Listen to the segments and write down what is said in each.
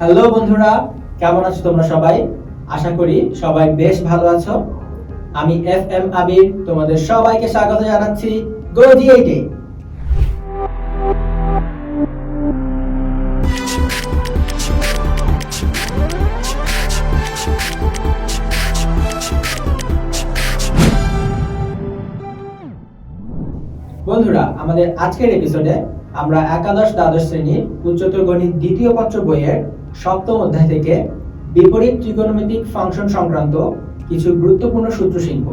Hello বন্ধুরা, কেমন আছো তোমরা সবাই? আশা করি সবাই বেশ ভালো আছো। আমি এফ এম আবির, তোমাদের সবাইকে স্বাগত জানাচ্ছি গোজি এইটে বন্ধুরা, আমাদের আজকের এপিসোডে আমরা একাদশ দ্বাদশ শ্রেণির উচ্চতর গণিত দ্বিতীয় পত্র বইয়ের সপ্তম অধ্যায় থেকে বিপরীত ত্রিকোণমিতিক ফাংশন সংক্রান্ত কিছু গুরুত্বপূর্ণ সূত্র শিখব।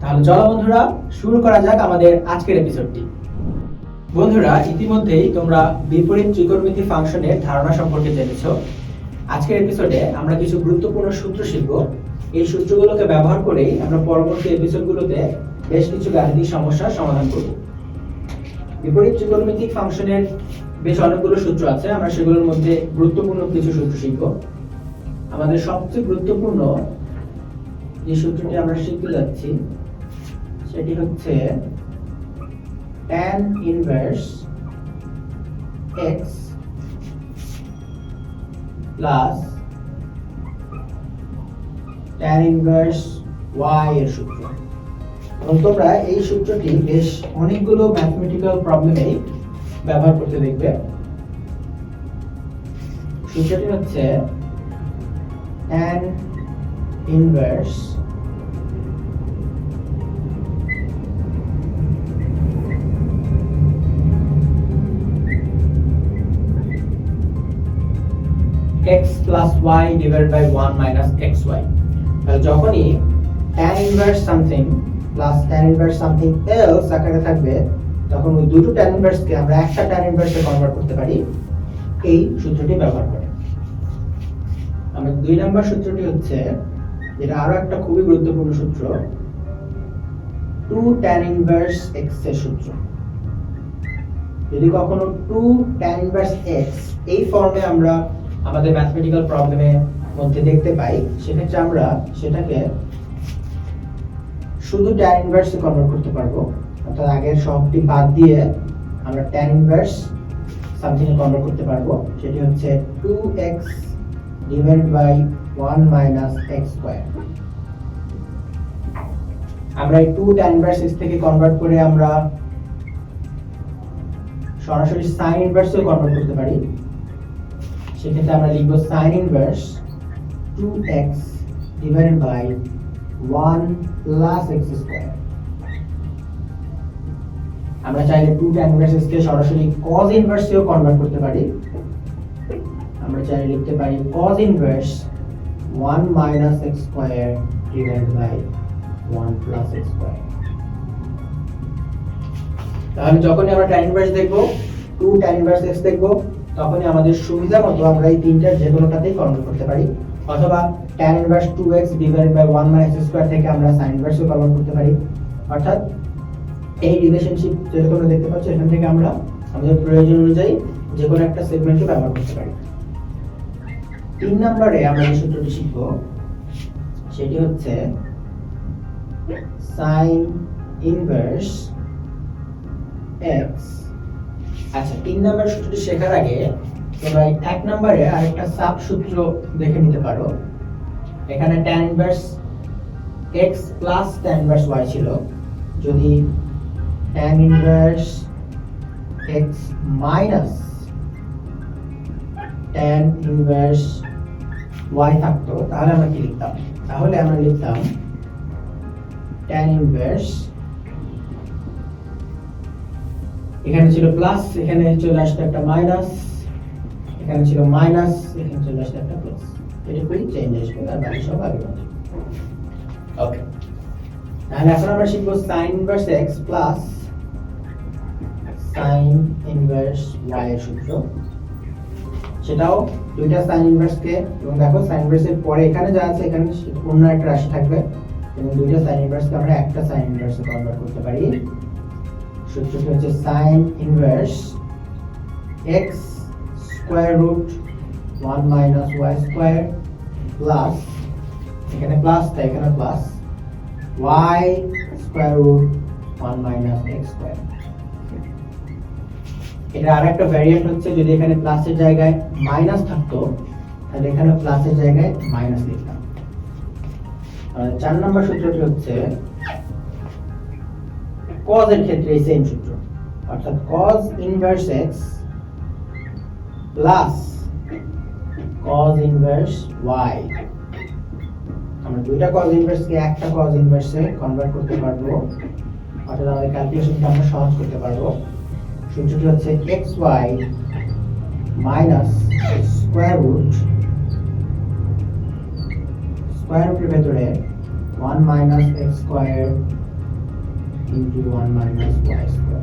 তাহলে চলো বন্ধুরা, শুরু করা যাক আমাদের আজকের এপিসোডটি বন্ধুরা, ইতিমধ্যেই তোমরা বিপরীত ত্রিকোণমিতি ফাংশনের ধারণা সম্পর্কে জেনেছো। আজকের এপিসোডে আমরা কিছু গুরুত্বপূর্ণ সূত্র শিখব। এই সূত্রগুলোকে ব্যবহার করেই আমরা পরবর্তী এপিসোডগুলোতে বেশ কিছু গাণিতিক সমস্যার সমাধান করব। বিপরীত ত্রিকোণমিতিক ফাংশনের বেশ অনেকগুলো সূত্র আছে, আমরা সেগুলোর মধ্যে গুরুত্বপূর্ণ কিছু সূত্র শিখব। আমাদের সবচেয়ে গুরুত্বপূর্ণ যে সূত্রটি আমরা শিখতে যাচ্ছি, সেটি হচ্ছে tan inverse x plus tan inverse y এর সূত্র। তোমরা এই সূত্রটি বেশ অনেকগুলো ম্যাথমেটিক্যাল প্রবলেমেই ব্যবহার করতে দেখবে সূত্রটি হচ্ছে tan inverse x plus y divided by 1 minus xy তাহলে যখনই tan inverse something plus tan inverse something else আকারে থাকবে তখন ওই দুটো tan inverse কে আমরা একটা ট্যান ইনভার্সে কনভার্ট করতে পারি, এই সূত্রটি ব্যবহার করে। আমাদের দুই নাম্বার সূত্রটি হচ্ছে, যেটা আরও একটা খুবই গুরুত্বপূর্ণ সূত্র 2 tan inverse এক্সের সূত্র। যদি কখনো 2 tan inverse এক্স এই ফর্মে আমরা আমাদের ম্যাথমেটিক্যাল প্রবলেমের মধ্যে দেখতে পাই, সেক্ষেত্রে আমরা সেটাকে শুধু tan ইনভার্সে কনভার্ট করতে পারব। অর্থাৎ আগের সবটি বাদ দিয়ে আমরা tan ইনভার্স সামথিং কনভার্ট করতে পারব। সেটি হচ্ছে 2x divided by 1 minus x square আমরা এই 2 tan ইনভার্স x থেকে কনভার্ট করে আমরা সরাসরি sin ইনভার্সেও কনভার্ট করতে পারি। সেক্ষেত্রে আমরা লিখব sin inverse 2x divided by 1 plus x square আমরা চাইলে 2 tan ইনভার্স কে সরাসরি cos ইনভার্সেও কনভার্ট করতে পারি। আমরা চাইলে লিখতে পারি cos inverse 1 minus x square divided by 1 plus x square তাহলে যখনই আমরা tan ইনভার্স দেখব 2 tan ইনভার্স x দেখব, তখনই আমাদের সুবিধা মতো আমরা এই তিনটার যে কোনোটাতেই কনভার্ট করতে পারি। অথবা tan inverse 2x divided by 1 minus square থেকে আমরা sin ইনভার্সও কনভার্ট করতে পারি। অর্থাৎ এই রিলেশনশিপ যেটা তোমরা দেখতে পাচ্ছ, এখান থেকে আমরা আমাদের প্রয়োজন অনুযায়ী যে কোনো একটা সেগমেন্টকে ব্যবহার করতে পারি। তিন নম্বরে আমরা যে সূত্রটি শিখব, সেটি হচ্ছে sin ইনভার্স x আচ্ছা তিন নাম্বার সূত্রটি শেখার আগে তোমরা এক নম্বরে আরেকটা সাব সূত্র দেখে নিতে পারো। এখানে tan inverse x plus tan inverse y ছিল। যদি tan inverse x minus tan inverse y থাকতো তাহলে আমরা কি লিখতাম? তাহলে আমরা লিখতাম tan ইনভার্স এখানে ছিল প্লাস এখানে চলে আসতো একটা মাইনাস এখানে ছিল মাইনাস এখানে চলে আসতো একটা প্লাস এটুকুই চেঞ্জ আসবে আর বাকি সব আগে ওকে তাহলে এখন আমরা শিখব sin inverse x plus sin inverse y এর সূত্র। সেটাও দুইটা sin ইনভার্স কে, এবং দেখো sin ইনভার্স এর পরে এখানে যা আছে, এখানে অন্য একটা রাশি থাকবে, এবং দুইটা sin ইনভার্স কে আমরা একটা ইনভার্স এ কনভার্ট করতে পারি। সূত্রটি হচ্ছে? sin inverse x square root 1 minus y square plus এখানে প্লাস তাই এখানে plus y square root 1 minus x square এটা আর একটা ভ্যারিয়েন্ট হচ্ছে যদি এখানে প্লাসের জায়গায় মাইনাস থাকতো, তাহলে এখানে প্লাসের জায়গায় মাইনাস লিখতাম। চার নম্বর সূত্রটি হচ্ছে এর ক্ষেত্রে সেম সূত্র। অর্থাৎ ইনভার্স x প্লাস ইনভার্স আমরা দুইটা একটা cos ইনভার্সে কনভার্ট করতে পারব। অর্থাৎ আমাদের আমরা সহজ করতে পারব। সূত্রটি হচ্ছে xy minus square root square রুটের ভেতরে 1 minus x square into one minus y square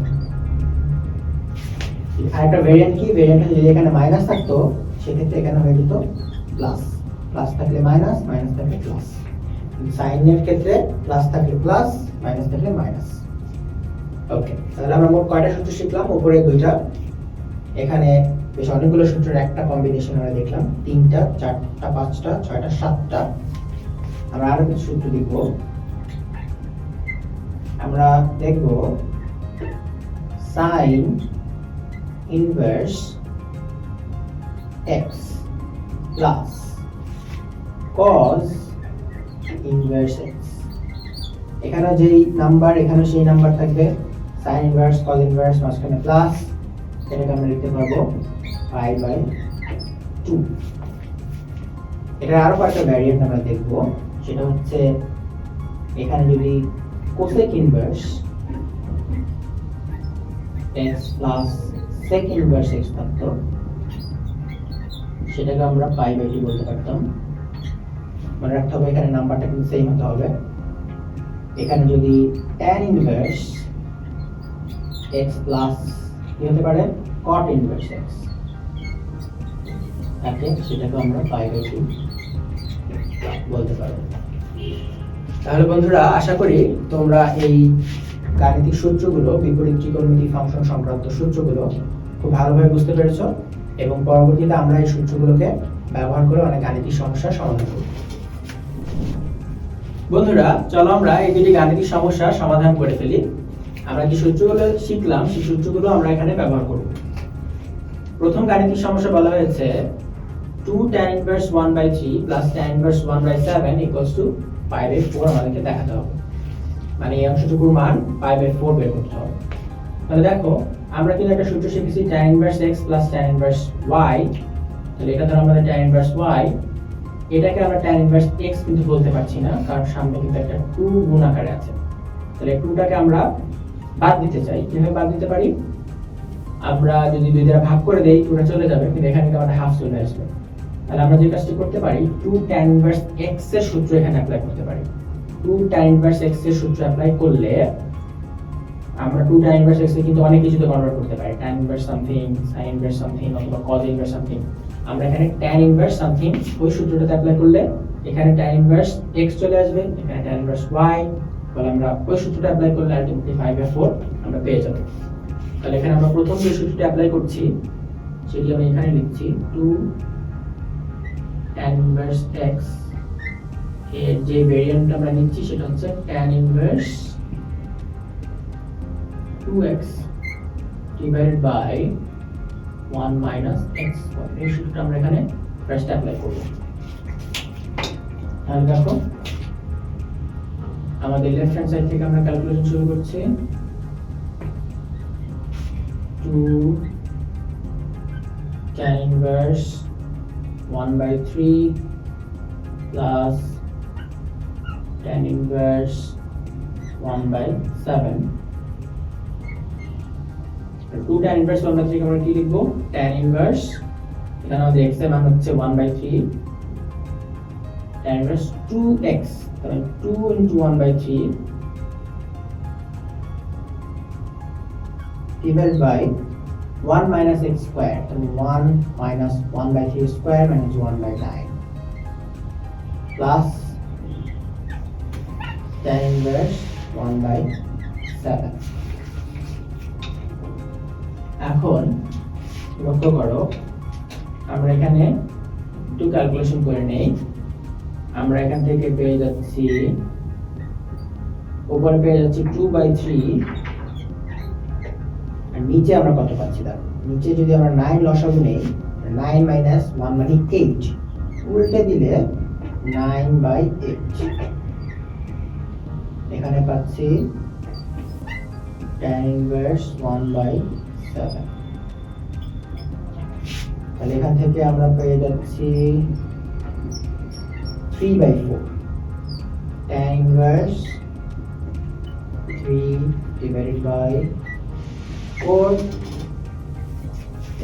আরেকটা ভেরিয়েন্ট কি? ভেরিয়েন্ট যদি এখানে মাইনাস থাকতো, সেক্ষেত্রে এখানে হয়ে যেত প্লাস প্লাস থাকলে মাইনাস মাইনাস থাকলে প্লাস সাইনের ক্ষেত্রে প্লাস থাকলে প্লাস মাইনাস থাকলে মাইনাস ওকে তাহলে আমরা মোট কয়টা সূত্র শিখলাম? উপরে দুইটা। এখানে বেশ অনেকগুলো সূত্রের একটা কম্বিনেশন আমরা দেখলাম। তিনটা, চারটা, পাঁচটা, ছয়টা, সাতটা। আমরা আরও কিছু সূত্র দেখব। আমরা দেখব sine inverse x plus cos inverse x এখানে যেই নাম্বার এখানে সেই নাম্বার থাকবে। সাইন ইনভার্স কজ ইনভার্স মাঝখানে প্লাস এটাকে আমরা লিখতে পারব পাই বাই টু এটা আরও কয়েকটা ভ্যারিয়েন্ট আমরা দেখব সেটা হচ্ছে এখানে যদি cosec inverse x plus sec inverse x থাকতো সেটাকে আমরা পাই বাই টু বলতে পারতাম মনে রাখতে হবে এখানে নাম্বারটা কিন্তু সেম হতে হবে এখানে যদি tan ইনভার্স x প্লাস কি হতে পারে? Cot inverse x. থাকে সেটাকে আমরা পাই বাই টু বলতে পারব। তাহলে বন্ধুরা, আশা করি তোমরা এই গাণিতিক সূত্রগুলো, বিপরীত ত্রিকোণমিতিক ফাংশন সংক্রান্ত সূত্রগুলো খুব ভালোভাবে বুঝতে পেরেছ এবং পরবর্তীতে আমরা এই সূত্রগুলোকে ব্যবহার করে অনেক গাণিতিক সমস্যার সমাধান করব। বন্ধুরা, চলো আমরা এই দুটি গাণিতিক সমস্যার সমাধান করে ফেলি। আমরা যে সূত্রগুলো শিখলাম, সেই সূত্রগুলো আমরা এখানে ব্যবহার করব। প্রথম গাণিতিক সমস্যা বলা হয়েছে 2 tan inverse 1 by 3 plus tan inverse 1 by 7 equals to pi by 4 আমাদেরকে দেখাতে হবে। মানে এই অংশটুকুর মান পাই বাই 4 বের করতে হবে। তাহলে দেখো, আমরা কিন্তু একটা সূত্র শিখেছি tan inverse x plus tan inverse y তাহলে এটা ধরো আমাদের tan ইনভার্স y এটাকে আমরা tan ইনভার্স x কিন্তু বলতে পারছি না, কারণ সামনে কিন্তু একটা 2 গুণ আকারে আছে। তাহলে 2টাকে আমরা বাদ দিতে চাই। কীভাবে বাদ দিতে পারি? আমরা যদি দুই দ্বারা ভাগ করে দেই টুটা চলে যাবে, কিন্তু এখানে আমাদের হাফ চলে আসবে। তাহলে আমরা যে কাজটি করতে পারি টু tan ইনভার্স x এর সূত্র এখানে অ্যাপ্লাই করতে পারি। টু tan ইনভার্স x এর সূত্র অ্যাপ্লাই করলে আমরা টু tan ইনভার্স x এ কিন্তু অনেক কিছুতে কনভার্ট করতে পারি। tan inverse something sin inverse something অথবা cos ইনভার্স সামথিং আমরা এখানে tan ইনভার্স সামথিং ওই সূত্রটাতে অ্যাপ্লাই করলে, এখানে tan ইনভার্স x চলে আসবে, এখানে tan ইনভার্স y তাহলে আমরা ওই সূত্রটা অ্যাপ্লাই করলে আলটিমেটলি 5 বাই 4 আমরা পেয়ে যাব। তাহলে এখানে আমরা প্রথম যে সূত্রটা অ্যাপ্লাই করছি, সেটি আমি এখানে লিখছি 2 tan ইনভার্স x এর যে ভেরিয়েন্ট আমরা নিচ্ছি, সেটা হচ্ছে tan inverse 2x divided by 1 minus x এই সূত্রটা আমরা এখানে ফার্স্ট অ্যাপ্লাই করব। তাহলে দেখো আমাদের লেফট হ্যান্ড সাইড থেকে আমরা ক্যালকুলেশন শুরু করছি। 2 tan inverse 1 by 3 plus tan inverse 1 by 7 two tan inverse আমরা থেকে আমরা কি লিখব? tan ইনভার্স এখানে আমাদের x এর মান হচ্ছে 1 বাই 3 tan ইনভার্স 2x তাহলে two into one by three divide by one minus x square তাহলে one minus one by three square minus one by nine plus tan inverse one by seven এখন লক্ষ্য করো, আমরা এখানে একটু calculation করে নেই। আমরা এখান থেকে পেয়ে যাচ্ছি, উপরে পেয়ে যাচ্ছি টু বাই থ্রি আর নিচে আমরা কত পাচ্ছি দেখো, নিচে যদি আমরা নাইন লসাগু নেই নাইন মাইনাস ওয়ান মানে এইট উল্টে দিলে নাইন বাই এইট এখানে পাচ্ছি tan inverse one by seven তাহলে এখান থেকে আমরা পেয়ে যাচ্ছি three by four tan inverse three divided by four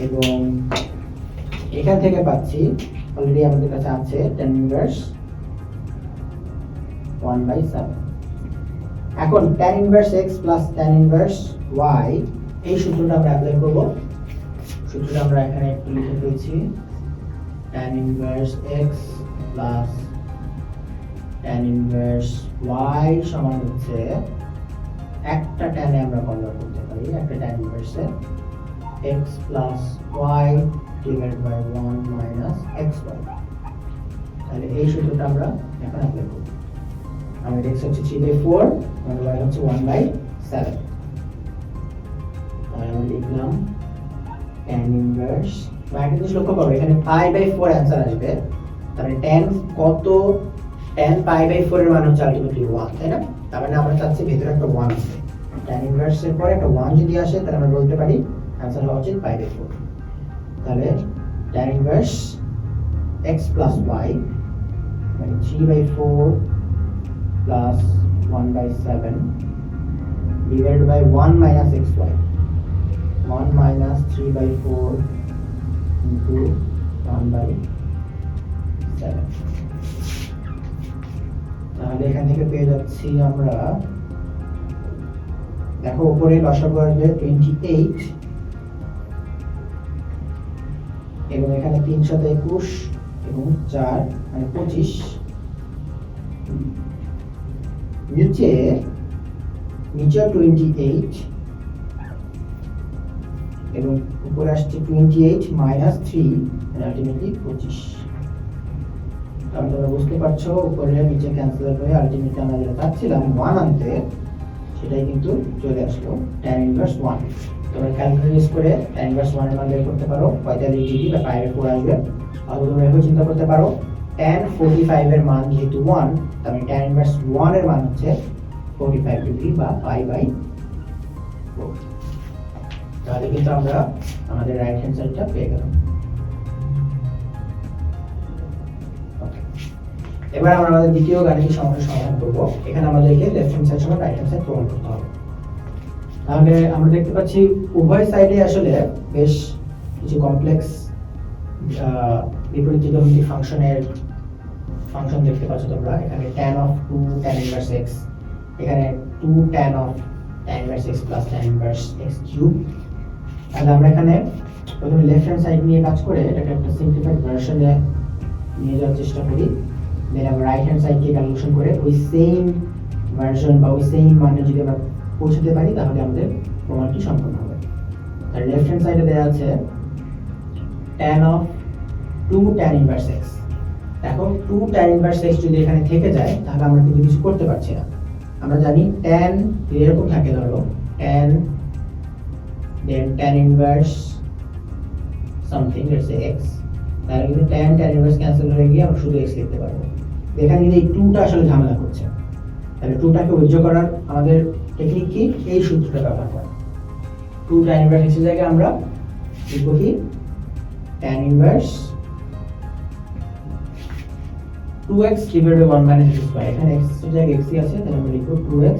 এবং এখান থেকে পাচ্ছি অলরেডি আমাদের কাছে আছে tan inverse one by seven এখন tan inverse x plus tan inverse y, এই সূত্রটা আমরা অ্যাপ্লাই করব। সূত্রটা আমরা এখানে একটু লিখে দিয়েছি tan inverse x plus tan inverse y সমান হচ্ছে একটা এ আমরা কনভার্ট করতে পারি, একটা tan ইনভার্সে x plus y divide by 1 minus xy তাহলে এই সূত্রটা আমরা এখন অ্যাপ্লাই করব। আমাদের x হচ্ছে 3 বাই 4 আমাদের y হচ্ছে 1 বাই 7 তাহলে আমরা লিখলাম tan বা একটা জিনিস লক্ষ্য করো, এখানে পাই বাই 4 অ্যান্সার আসবে। তাহলে tan কত tan পাই বাই 4 এর মান হচ্ছে আলটিমেটলি 1 তাই না তার মানে আমরা চাচ্ছি ভেতরে একটা 1 আছে tan ইনভার্স এর পরে একটা 1 যদি আসে, তাহলে আমরা বলতে পারি অ্যান্সার হওয়া উচিত পাই বাই 4 তাহলে tan inverse x plus y মানে 3 by 4 plus 1 by 7 divided by 1 minus xy. 1 minus 3 by 4 into 1 by 7. তাহলে এখান থেকে পেয়ে যাচ্ছি আমরা, দেখো উপরে লসাগু আসবে টোয়েন্টি এইট এবং এখানে তিনশত একুশ এবং চার মানে পঁচিশ। নিচে নিচে টোয়েন্টি এইট এবং উপরে আসছে twenty eight minus three ultimately পঁচিশ। তাহলে তোমরা বুঝতে পারছ, উপরে নিচে ক্যান্সেল হয়ে আলটিমেটলি আমরা যেটা চাচ্ছিলাম ওয়ান আনতে, সেটাই কিন্তু চলে আসলো ট্যান ইনভার্স ওয়ান তোমরা ক্যালকুলেট ইউজ করে ট্যান ইনভার্স ওয়ানের মান বের করতে পারো, পঁয়তাল্লিশ ডিগ্রি বা পায়ের ফোর আসবে। অথবা তোমরা এভাবে চিন্তা করতে পারো, tan 45 এর মান যেহেতু 1 তার মানে tan ইনভার্স 1 এর মান হচ্ছে 45 ডিগ্রি বা পাই বাই 4 তাহলে কিন্তু আমরা আমাদের রাইট হ্যান্ড সাইডটা পেয়ে গেলাম। এবার আমরা আমাদের দ্বিতীয় গাণিতিক সমস্যার সমাধান করব। এখানে আমাদেরকে লেফট হ্যান্ড সাইড সমান রাইট হ্যান্ড সাইড প্রমাণ করতে হবে। তাহলে আমরা দেখতে পাচ্ছি উভয় সাইডে আসলে বেশ কিছু কমপ্লেক্স বিপরীত ত্রিকোণমিতিক ফাংশনের ফাংশন দেখতে পাচ্ছ তোমরা। এখানে tan of 2 tan inverse x এখানে 2 tan of tan inverse x plus tan inverse x cube তাহলে আমরা এখানে প্রথমে লেফট হ্যান্ড সাইড নিয়ে কাজ করে এটাকে একটা সিম্পলিফাইড ভার্সনে নিয়ে যাওয়ার চেষ্টা করি। দেন আমরা রাইট হ্যান্ড সাইডকে ক্যালকুলেশন করে ওই সেম ভার্সন বা ওই সেম মানে যদি আমরা পৌঁছতে পারি, তাহলে আমাদের প্রমাণটি সম্পন্ন হবে। তাহলে লেফট হ্যান্ড সাইডে দেওয়া আছে tan of 2 tan inverse x দেখো 2 tan ইনভার্স x যদি এখানে থেকে যায়, তাহলে আমরা কিন্তু কিছু করতে পারছি না। আমরা জানি যদি এরকম থাকে, ধরো, tan then tan inverse something let's say x তাহলে কিন্তু tan tan ইনভার্স ক্যান্সেল হয়ে গিয়ে আমরা শুধু x লিখতে পারব। এখানে কিন্তু এই 2টা আসলে ঝামেলা করছে। তাহলে 2টাকে উজ্জ্ব করার আমাদের টেকনিক কি? এই সূত্রটা ব্যবহার করা। 2 tan ইনভার্স এর জায়গায় আমরা লিখব কি? tan inverse 2x divided by 1 minus x square এখানে x এর জায়গায় x ই আছে, তাহলে আমরা লিখব 2x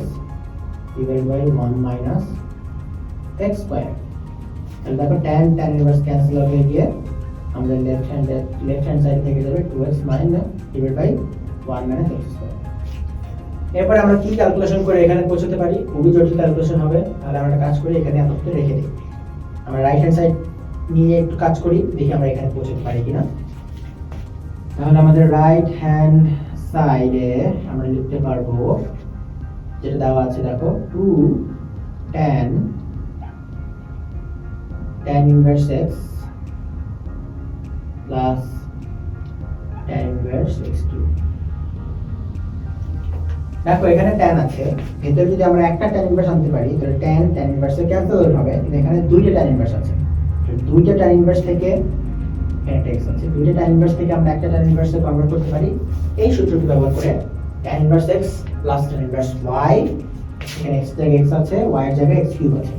divided by 1 minus x square তাহলে দেখো tan tan ইনভার্স ক্যান্সেল হয়ে গিয়ে আমাদের left hand left hand side থেকে যাবে 2x minus divided by 1 minus x square এরপর আমরা কি ক্যালকুলেশন করে এখানে পৌঁছতে পারি? খুবই জটিল ক্যালকুলেশন হবে। তাহলে আমরা কাজ করি, এখানে আপাতত রেখে দিই। আমরা রাইট হ্যান্ড সাইড নিয়ে একটু কাজ করি, দেখি আমরা এখানে পৌঁছতে পারি কিনা। তাহলে আমাদের রাইট হ্যান্ড সাইডে আমরা লিখতে পারব, যেটা দেওয়া আছে, দেখো two tan tan inverse x plus tan inverse x cube দেখো, এখানে ট্যান আছে। ভেতরে যদি আমরা একটা ট্যান ইনভার্স আনতে পারি, তাহলে ট্যান ট্যান ইনভার্সে ক্যান্সেল হবে কিন্তু এখানে দুইটা ট্যান ইনভার্স আছে। দুইটা tan ইনভার্স থেকে একটা x আছে। দুইটা tan ইনভার্স থেকে আমরা একটা tan ইনভার্সে কনভার্ট করতে পারি। এই সূত্রটি ব্যবহার করে tan inverse x plus tan inverse y, এখানে x জায়গায় x আছে, y এর জায়গায় x কিউব আছে।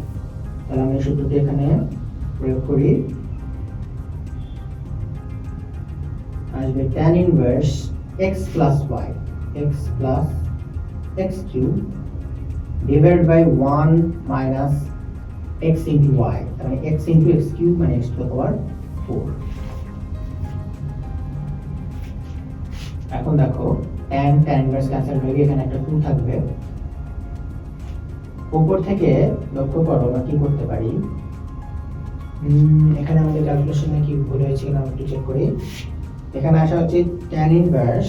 তাহলে আমরা এই সূত্রটি এখানে প্রয়োগ করি। আসবে tan inverse x plus y, x plus x cube divide by 1 minus x into y. মানে x ইনটু x কিউব মানে x টু দ্য পাওয়ার 4 এখন দেখো, tan tan ইনভার্স ক্যান্সেল হয়ে গিয়ে এখানে একটা 2 থাকবে। উপর থেকে লক্ষ্য করো আমরা কি করতে পারি? এখানে আমাদের ক্যালকুলেশনে কি ভুল হয়েছে কিনা একটু চেক করি। এখানে আসা হচ্ছে tan inverse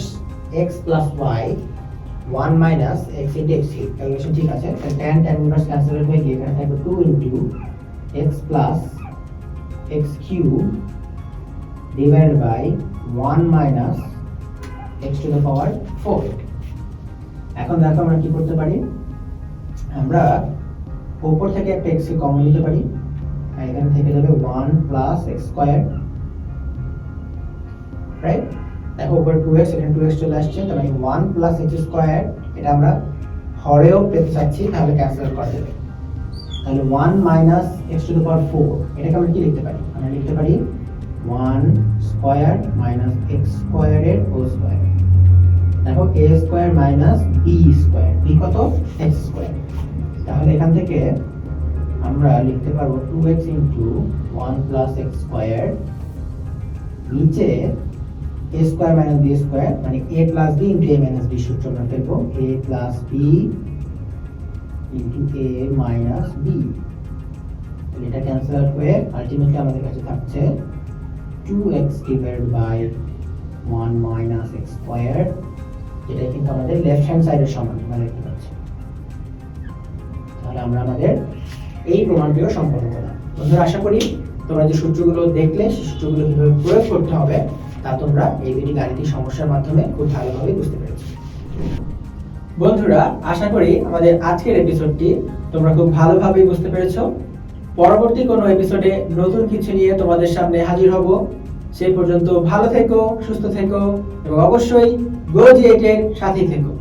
x plus y 1 minus x into x cube calculation ঠিক আছে? Tan tan ইনভার্স ক্যান্সেল হয়ে গিয়ে এখানে থাকবে 2 into x plus x cube divide by 1 minus x to the power 4 এখন দেখো আমরা কি করতে পারি? আমরা উপর থেকে একটা x কে কমন নিতে পারি। এখানে থেকে যাবে 1 প্লাস x স্কয়ার রাইট উপর 2x এখানে 2x চলে আসছে মানে 1 প্লাস x স্কয়ার এটা আমরা হরেও পেতে চাচ্ছি, তাহলে ক্যান্সেল করা যাবে তাহলে 1 minus x to the power 4 এটাকে আমরা কি লিখতে পারি? আমরা লিখতে পারি 1 স্কয়ার মাইনাস x স্কয়ারের হোল স্কয়ার দেখো a square minus b square b কত? X স্কয়ার তাহলে এখান থেকে আমরা লিখতে পারব 2x into 1 plus x square নিচে a square minus b square মানে a plus b into a minus b সূত্র আমরা ফেলব। a plus b into a minus b তাহলে এটা ক্যান্সেল হয়ে আলটিমেটলি আমাদের কাছে থাকছে 2x divide by 1 minus x square যেটা কিন্তু আমাদের লেফট হ্যান্ড সাইডের সমান আমরা দেখতে পাচ্ছি। তাহলে আমরা আমাদের এই প্রমাণটিও সম্পন্ন করলাম। বন্ধুরা, আশা করি তোমরা যে সূত্রগুলো দেখলে সূত্রগুলো কীভাবে প্রয়োগ করতে হবে তা তোমরা এই দুটি গাণিতিক সমস্যার মাধ্যমে খুব ভালোভাবে বুঝতে পেরেছ। বন্ধুরা, আশা করি আমাদের আজকের এপিসোডটি তোমরা খুব ভালোভাবে বুঝতে পেরেছ। পরবর্তী কোনো এপিসোডে নতুন কিছু নিয়ে তোমাদের সামনে হাজির হব। সেই পর্যন্ত ভালো থেকো, সুস্থ থেকো এবং অবশ্যই গো সাথেই থেকো।